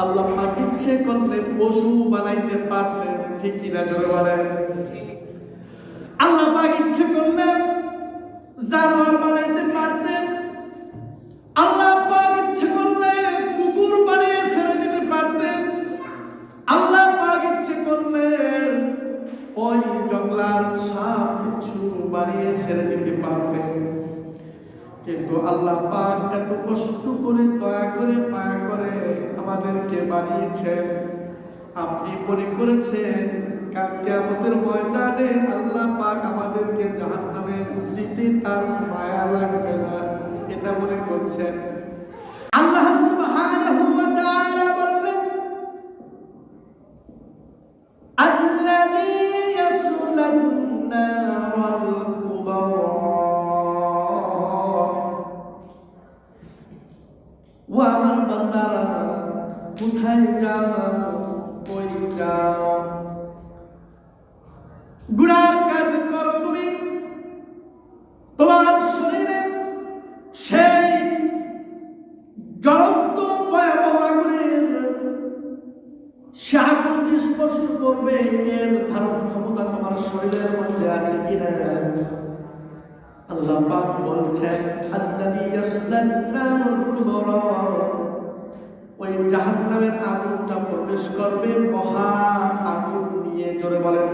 আল্লাহ ইচ্ছে করলে পশু বানাইতে পারতেন, ঠিক কিনা জোরে বলেন? আল্লাহ পাক ইচ্ছে করলে জানোয়ার বানাইতে পারতেন, আল্লাহ পাক ইচ্ছে করলে কুকুর বানিয়ে ছেড়ে দিতে পারতেন, আল্লাহ পাক ইচ্ছে করলে ওই জঙ্গলার সাপ কিছু বানিয়ে ছেড়ে দিতে পারতেন। কিন্তু আল্লাহ পাক এত কষ্ট করে, দয়া করে, মায়া করে আমাদেরকে বানিয়েছেন। আপনি মনে করেছেন, কাল কিয়ামতের ময়দানে আল্লাহ পাক আমাদেরকে জাহান নামে দিতে তার মায়া লাগবে না, এটা মনে করছেন। আল্লাহ কোথায় যাও কই যাও গুনার কাজ করো তুমি। তোমার শরীরে সেই জ্বলন্ত ভয়াবহ আগুনের, সে আগুন যে স্পর্শ করবে, এর ধারণ ক্ষমতা তোমার শরীরের মধ্যে আছে কিনা? আল্লাহ পাক বলছেন কুবরা। ওই জাহান্নামের আগুনটা প্রবেশ করবে মহা আগুন নিয়ে জোরে বলেন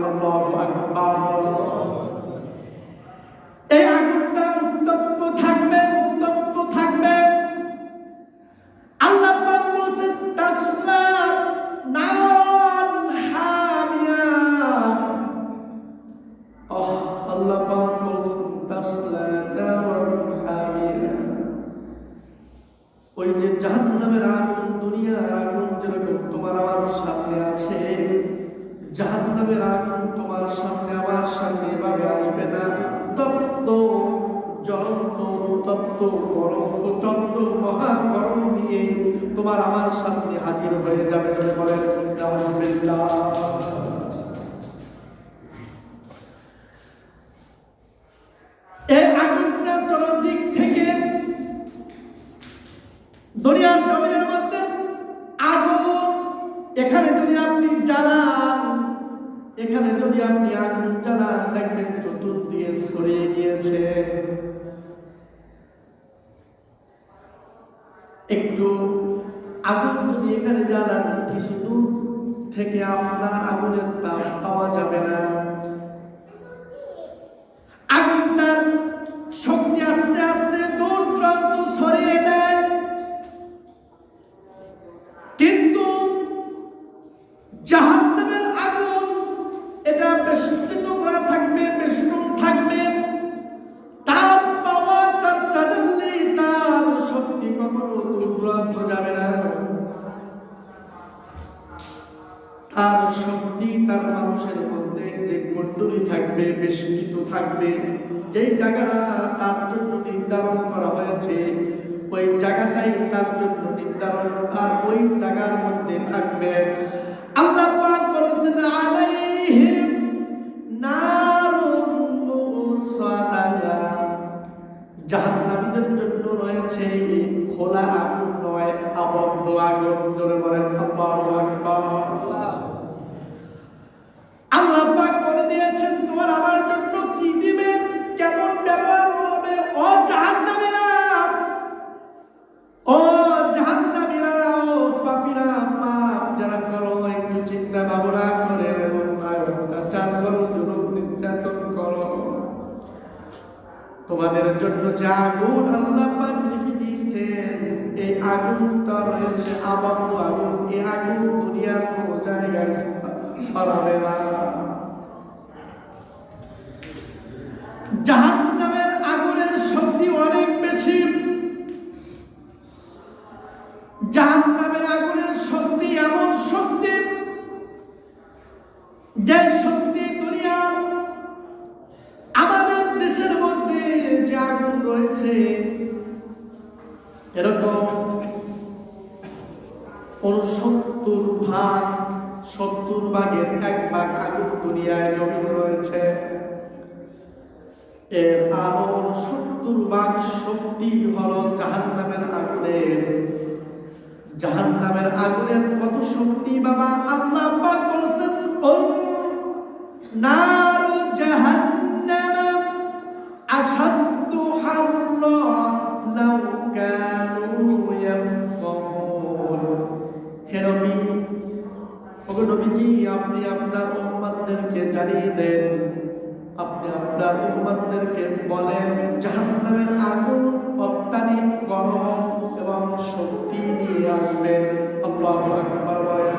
জাহান্নামের আগুন তোমার সামনে, আমার সামনে এভাবে আসবে না। তপ্ত, জ্বলন্ত, তপ্ত গরম প্রচণ্ড মহা গরম নিয়ে তোমার আমার সামনে হাজির হয়ে যাবে যাবে বলেন নাউজুবিল্লাহ এখানে যদি আপনি আগুন জ্বালান দেখবেন চতুর্দিকে ছড়িয়ে গিয়েছে। একটু আগুন যদি এখানে জ্বালান, কিছু দূর থেকে আপনার আগুনের তাপ পাওয়া যাবে না। থাকবে বেষ্টিত থাকবে। যেই জায়গাটা তার জন্য নির্ধারণ করা হয়েছে, ওই জায়গাটাই তার জন্য নির্ধারণ, আর ওই জায়গার মধ্যে থাকবে আল্লাহ পাক বলেছেন, আলাইহিম নারুন মুসাদালা। জাহান্নামীদের জন্য রয়েছে খোলা আগুন নয়, আবদ্ধ আগুন। ধরে বলেন, আল্লাহু আকবার। আল্লাহ পাক বলে দিয়েছেন, তোমার আমার জন্য কি দিবেন কেমন ব্যবহার হবে? ও জাহান্নামীরা! ও জাহান্নামীরা, ও পাপীরা পাপ যারা করো, একটু চিন্তা ভাবনা করে অন্যায় অত্যাচার করো, জুলুম নির্যাতন করো। তোমাদের জন্য যে আগুন আল্লাহ পাক রেখে দিয়েছেন, এই আগুনটা রয়েছে, আবদ্ধ আগুন। এই আগুন দুনিয়ার কোনো জায়গায় ছড়াবে না জাহান্নামের আগুনের শক্তি অনেক বেশি। জাহান্নামের আগুনের শক্তি এমন শক্তি, যে শক্তি দুনিয়ার আমাদের দেশের মধ্যে যে আগুন রয়েছে, এরকম সত্তর ভাগ সত্তর ভাগের এক ভাগ আগুন দুনিয়ায় জমিন রয়েছে। এর আরও উনসত্তর ভাগ শক্তি হল জাহান্নামের আগুনের জাহান্নামের আগুনের কত শক্তি বাবা? আল্লাহ বলছেন নার জাহান্নাম আসাদ্দু নবীজি, আপনি আপনার জানিয়ে দেন। আপনি আপনার বলেন, জাহান্নামের আগুন গরম এবং শক্তি নিয়ে আসবেন আল্লাহ আকবার বলেন।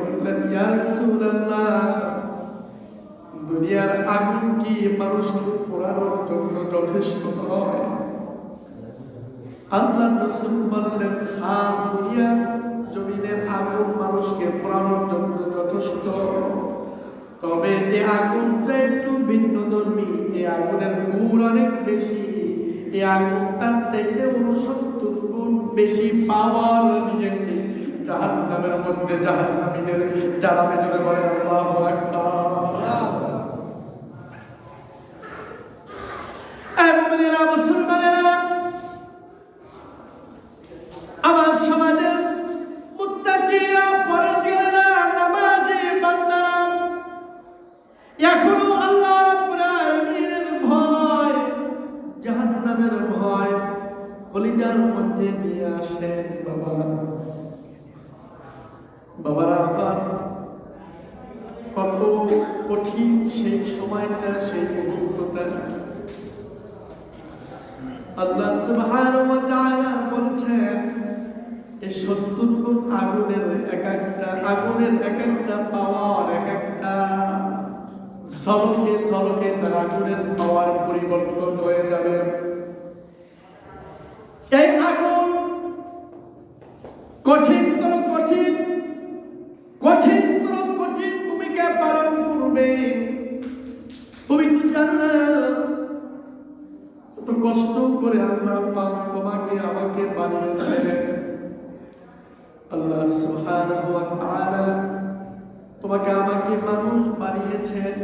বললেন দুনিয়ার আগুন কি মানুষকে পোড়ানোর জন্য যথেষ্ট নয়? আল্লাহ রসুল বললেন হ্যাঁ দুনিয়ার জমিনের আগুন মানুষকে পোড়ানোর জন্য যথেষ্ট। তবে এই আগুনটা একটু ভিন্ন ধর্মী। এই আগুনের অনেক বেশি। এই আগুন তার চাইতে উনসত্তর গুণ বেশি পাওয়ার নিয়ে জাহান মধ্যে জাহান যারা বেজরে বলেন, আল্লাহু মুসলমানেরা, আমার সমাজের মুত্তাকিরা পরজগারেরা নামাজি বান্দারা, এখনও আল্লাহ রাব্বুল আলামিনের ভয়, জাহান্নামের ভয় কলিজার মধ্যে নিয়ে আসেন, বাবা। বাবারা, আবার কত কঠিন সেই সময়টা, সেই মুহূর্তটা। আল্লাহ ওয়া তাআলা বলেছেন এই সত্তর গুণ আগুনের এক একটা, আগুনের এক একটা পাওয়ার, এক একটা তার আগুনের পাওয়ার পরিবর্তন হয়ে যাবে। এই আগুন কঠিন কত কষ্ট করে আল্লাহ পাক তোমাকে আমাকে বানিয়েছে আল্লাহ সুবহানাহু তোমাকে আমাকে মানুষ বানিয়েছেন।